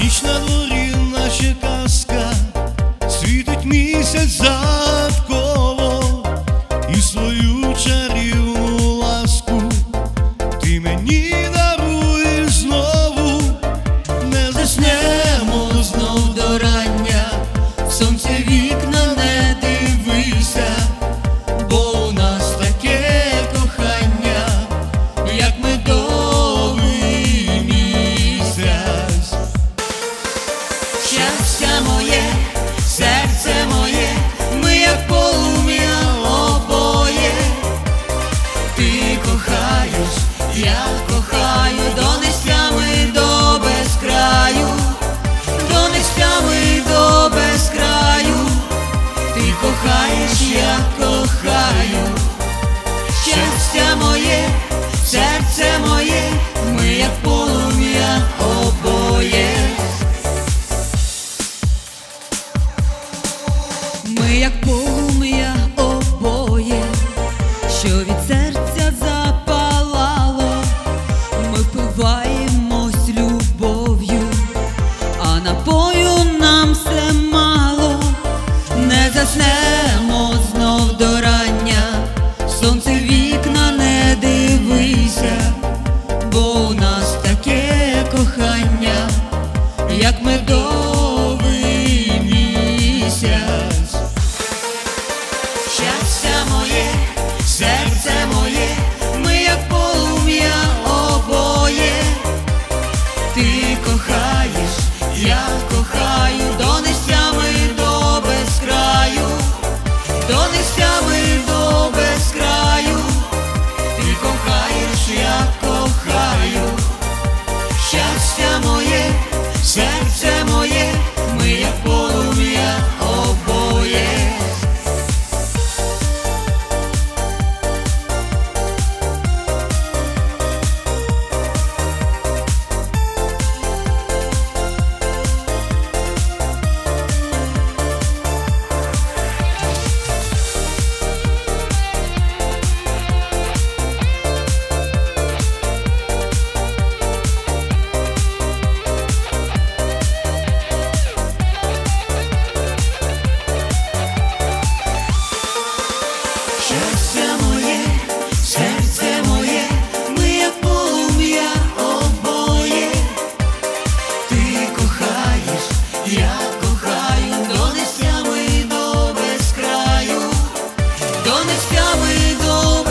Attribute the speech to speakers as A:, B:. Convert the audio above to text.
A: Ніч на дворі наче казка, світить місяць завколо і свою чергу. Моє, ми як полум'я обоє. Ти кохаєш, я кохаю, до нестями до безкраю, до нестями до безкраю. Ти кохаєш, я кохаю, щастя моє, серце моє, ми як полум'я як полум'я обоє, що від серця запалало, ми впиваємось любов'ю, а напою нам все мало, не заснемо знов до рання, сонце вікна не дивися, бо у нас таке кохання, як медовий Щастя моє, серце моє, ми як полум'я обоє. Ти кохаєш, я кохаю, Донецька ви добра.